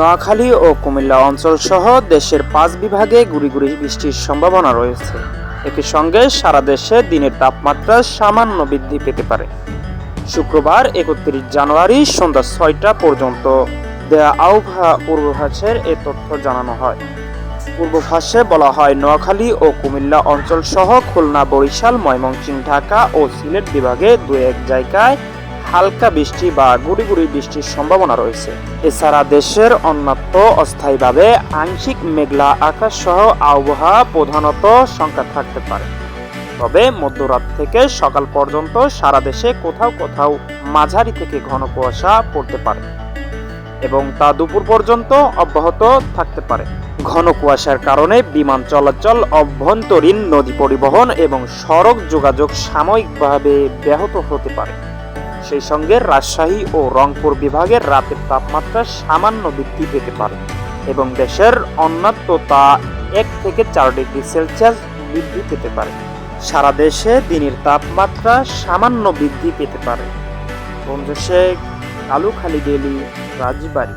নোয়াখালী ও কুমিল্লা অঞ্চল সহ দেশের পাঁচ বিভাগে গুড়ি গুড়ি বৃষ্টির সম্ভাবনা রয়েছে। একই সঙ্গে সারা দেশে দিনের তাপমাত্রা সামান্য বৃদ্ধি পেতে পারে। শুক্রবার একত্রিশ জানুয়ারি সন্ধ্যা ছয়টা পর্যন্ত দেয়া আবহাওয়া পূর্বাভাসের এ তথ্য জানানো হয়। পূর্বাভাসে বলা হয়, নোয়াখালী ও কুমিল্লা অঞ্চল সহ খুলনা, বরিশাল, ময়মনসিংহ, ঢাকা ও সিলেট বিভাগে দু এক জায়গায় হালকা বৃষ্টি বা গুড়ি গুড়ি বৃষ্টির সম্ভাবনা রয়েছে। এছাড়া দেশের অন্যত্র অস্থায়ীভাবে আংশিক মেঘলা আকাশ সহ আবহাওয়া প্রধানত সংখ্যা থাকতে পারে। তবে মধ্যরাত থেকে সকাল পর্যন্ত সারা দেশে কোথাও কোথাও মাঝারি থেকে ঘন কুয়াশা পড়তে পারে এবং তা দুপুর পর্যন্ত অব্যাহত থাকতে পারে। ঘন কুয়াশার কারণে বিমান চলাচল, অভ্যন্তরীণ নদী পরিবহন এবং সড়ক যোগাযোগ সাময়িকভাবে ব্যাহত হতে পারে। সেই সঙ্গে রাজশাহী ও রংপুর বিভাগের রাতের তাপমাত্রা সামান্য বৃদ্ধি পেতে পারে এবং দেশের অন্যত্র তা এক থেকে চার ডিগ্রি সেলসিয়াস বৃদ্ধি পেতে পারে। সারা দেশে দিনের তাপমাত্রা সামান্য বৃদ্ধি পেতে পারে। শেখ কালুখালী রাজবাড়ি।